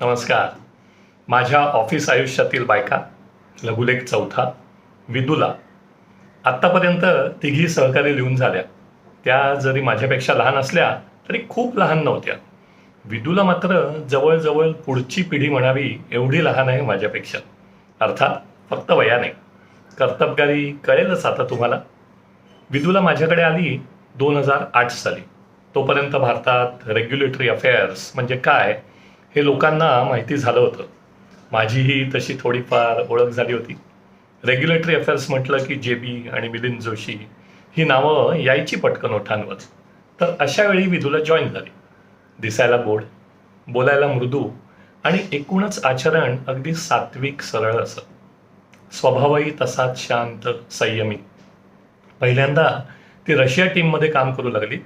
नमस्कार. माझ्या ऑफिस आयुष्यातील बायका लघुलेख चौथा विदुला आत्तापर्यंत तिघी सहकारी लिहून झाल्या. त्या जरी माझ्यापेक्षा लहान असल्या तरी खूप लहान नव्हत्या. विदुला मात्र जवळजवळ पुढची पिढी म्हणावी एवढी लहान आहे माझ्यापेक्षा. अर्थात फक्त वयाने. कर्तबगारी कळेलच आता तुम्हाला. विदुला माझ्याकडे आली दोन हजार आठ साली. तोपर्यंत भारतात रेग्युलेटरी अफेअर्स म्हणजे काय हे लोकांना माहिती झालं होतं. माझीही तशी थोडीफार ओळख झाली होती. रेग्युलेटरी अफेअर्स म्हटलं की जे बी आणि मिलिंद जोशी ही नावं यायची पटकन ओठांवर. तर अशा वेळी जॉईन झाली. दिसायला गोड बोलायला मृदू आणि एकूणच आचरण अगदी सात्विक सरळ असं. स्वभावही तसाच शांत संयमी. पहिल्यांदा ती रशिया टीममध्ये काम करू लागली.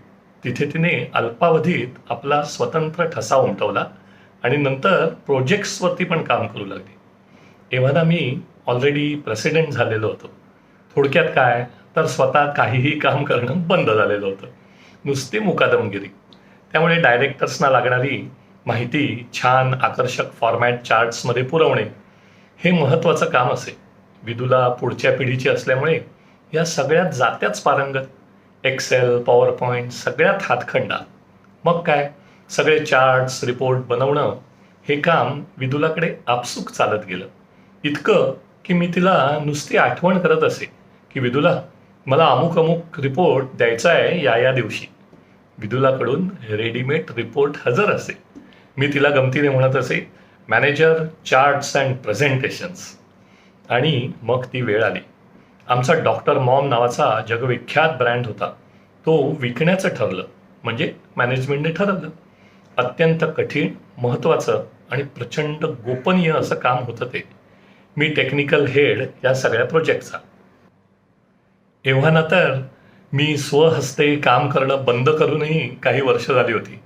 तिथे तिने अल्पावधीत आपला स्वतंत्र ठसा उमटवला. आणि नंतर प्रोजेक्ट्सवरती पण काम करू लागली. एव्हाना मी ऑलरेडी प्रेसिडेंट झालेलो होतो. थोडक्यात काय? तर स्वतः काहीही काम करणं बंद झालेलं होतं. नुसती मुकादमगिरी. त्यामुळे डायरेक्टर्सना लागणारी माहिती छान आकर्षक फॉर्मॅट चार्ट्समध्ये पुरवणे हे महत्त्वाचं काम असे. विदुला पुढच्या पिढीची असल्यामुळे या सगळ्यात जात्याच पारंगत. एक्सेल पॉवर पॉईंट सगळ्यात हातखंडा. मग काय? सगळे चार्ट्स रिपोर्ट बनवणं हे काम विदुलाकडे आपसूक चालत गेलं. इतकं की मी तिला नुसती आठवण करत असे की विदुला मला अमुक अमुक रिपोर्ट द्यायचा आहे या या दिवशी. विदुलाकडून रेडीमेड रिपोर्ट हजर असे. मी तिला गमतीने म्हणत असे मॅनेजर चार्ट्स अँड प्रेझेंटेशन्स आणि मग ती वेळ आली. आमचा डॉक्टर मॉम नावाचा जगविख्यात ब्रँड होता. तो विकण्याचं ठरलं म्हणजे मॅनेजमेंटने ठरवलं. अत्यंत कठीण महत्त्वाचं आणि प्रचंड गोपनीय असं काम होतं ते. मी टेक्निकल हेड या सगळ्या प्रोजेक्टचा एव्हाना तर मी स्वहस्ते काम करणं बंद करूनही काही वर्ष झाली होती.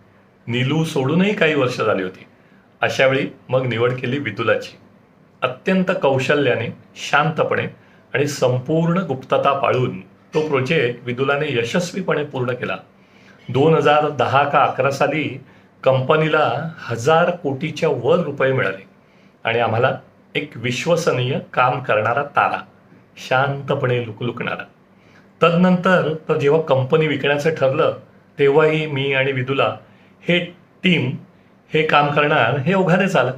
नीलू सोडूनही काही वर्ष झाली होती. अशावेळी मग निवड केली विदुलाची. अत्यंत कौशल्याने शांतपणे आणि संपूर्ण गुप्तता पाळून तो प्रोजेक्ट विदुलाने यशस्वीपणे पूर्ण केला. दोन हजार दहा का अकरा साली कंपनीला हजार कोटीच्या वर रुपये मिळाले. आणि आम्हाला एक विश्वसनीय काम करणारा तारा शांतपणे लुकलुकणारा तदनंतर तर जेव्हा कंपनी विकण्याचं ठरलं तेव्हाही मी आणि विदुला हे टीम हे काम करणार हे ओघानेच आलं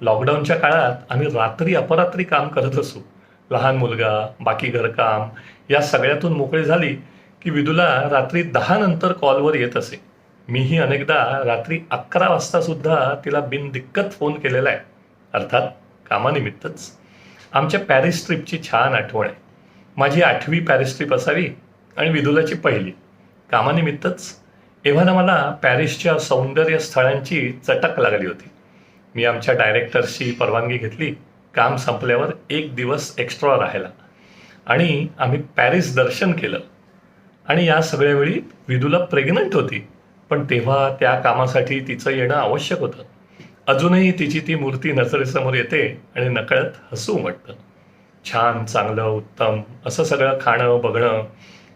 लॉकडाऊनच्या काळात आम्ही रात्री अपरात्री काम करत असू. लहान मुलगा बाकी घरकाम या सगळ्यातून मोकळी झाली की विदुला रात्री दहा नंतर कॉलवर येत असे. मीही अनेकदा रात्री अकरा वाजता सुद्धा तिला बिनदिक्कत फोन केलेला आहे. अर्थात कामानिमित्तच. आमच्या पॅरिस ट्रिपची छान आठवण आहे. माझी आठवी पॅरिस ट्रिप असावी आणि विदुलाची पहिली. कामानिमित्तच. एव्हाना मला पॅरिसच्या सौंदर्य स्थळांची चटक लागली होती. मी आमच्या डायरेक्टर्सची परवानगी घेतली. काम संपल्यावर एक दिवस एक्स्ट्रा राहायला. आणि आम्ही पॅरिस दर्शन केलं. आणि या सगळ्या वेळी विदुला प्रेग्नंट होती. पण तेव्हा त्या कामासाठी तिचं येणं आवश्यक होतं. अजूनही तिची ती मूर्ती नजरेसमोर येते आणि नकळत हसू उमटतं. छान चांगलं उत्तम असं सगळं खाणं बघणं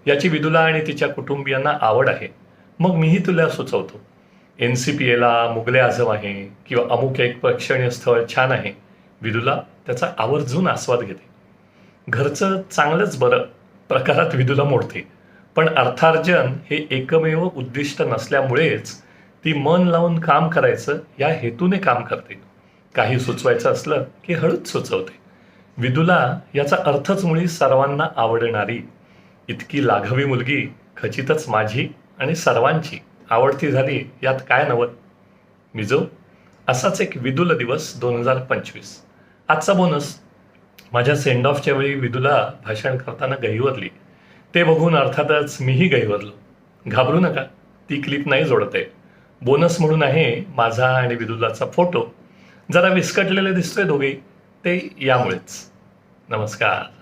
याची विदुला आणि तिच्या कुटुंबियांना आवड आहे. मग मीही तुला सुचवतो. एन सी पी एला मुगले आझम आहे किंवा अमुक एक प्रेक्षणीय स्थळ छान आहे. विदुला त्याचा आवर्जून आस्वाद घेते. घरचं चांगलंच बरं प्रकारात विदुला मोडते. पण अर्थार्जन हे एकमेव उद्दिष्ट नसल्यामुळेच ती मन लावून काम करायचं या हेतूने काम करते. काही सुचवायचं असलं की हळूच सुचवते. विदुला याचा अर्थच मुळी सर्वांना आवडणारी. इतकी लाघवी मुलगी खचितच माझी आणि सर्वांची आवडती झाली यात काय नवत मिजो असाच एक विदुल दिवस दोन हजार पंचवीस. आजचा बोनस. माझ्या सेंड ऑफच्या वेळी विदुला भाषण करताना गहिवरली. ते बघून अर्थातच मीही गहिवरलो घाबरू नका ती क्लिप नाही जोडत. आहे बोनस म्हणून आहे माझा आणि विदुलाचा फोटो. जरा विस्कटलेले दिसतोय दोघे ते यामुळेच. नमस्कार.